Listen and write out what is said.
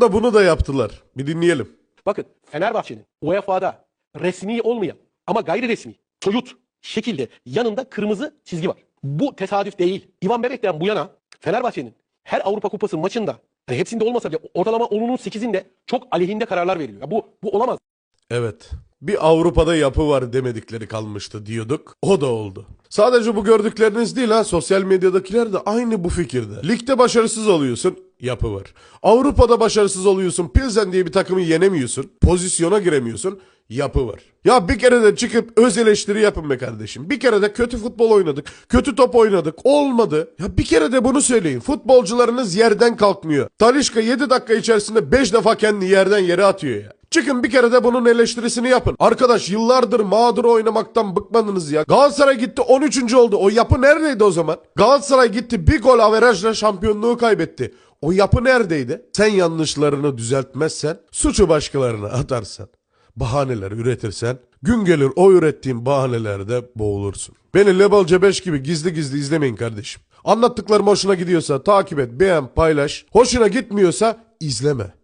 da bunu da yaptılar. Bir dinleyelim. Bakın Fenerbahçe'nin UEFA'da resmi olmayan ama gayri resmi soyut şekilde yanında kırmızı çizgi var. Bu tesadüf değil. Ivan Bebek'ten bu yana Fenerbahçe'nin her Avrupa Kupası maçında hani hepsinde olmasa bile ortalama 10'unun 8'inde çok aleyhinde kararlar veriliyor. Ya bu bu olamaz. Evet. Bir Avrupa'da yapı var demedikleri kalmıştı diyorduk. O da oldu. Sadece bu gördükleriniz değil ha sosyal medyadakiler de aynı bu fikirde. Ligde başarısız oluyorsun yapı var. Avrupa'da başarısız oluyorsun Pilsen diye bir takımı yenemiyorsun. Pozisyona giremiyorsun yapı var. Ya bir kere de çıkıp öz eleştiri yapın be kardeşim. Bir kere de kötü futbol oynadık. Kötü top oynadık. Olmadı. Ya bir kere de bunu söyleyin. Futbolcularınız yerden kalkmıyor. Talişka 7 dakika içerisinde 5 defa kendini yerden yere atıyor ya. Çıkın bir kere de bunun eleştirisini yapın. Arkadaş yıllardır mağdur oynamaktan bıkmadınız ya. Galatasaray gitti 13. oldu. O yapı neredeydi o zaman? Galatasaray gitti bir gol averajla şampiyonluğu kaybetti. O yapı neredeydi? Sen yanlışlarını düzeltmezsen, suçu başkalarına atarsan, bahaneler üretirsen, gün gelir o ürettiğin bahanelerde boğulursun. Beni Lebal Cebeş gibi gizli gizli izlemeyin kardeşim. Anlattıklarım hoşuna gidiyorsa takip et, beğen, paylaş. Hoşuna gitmiyorsa izleme.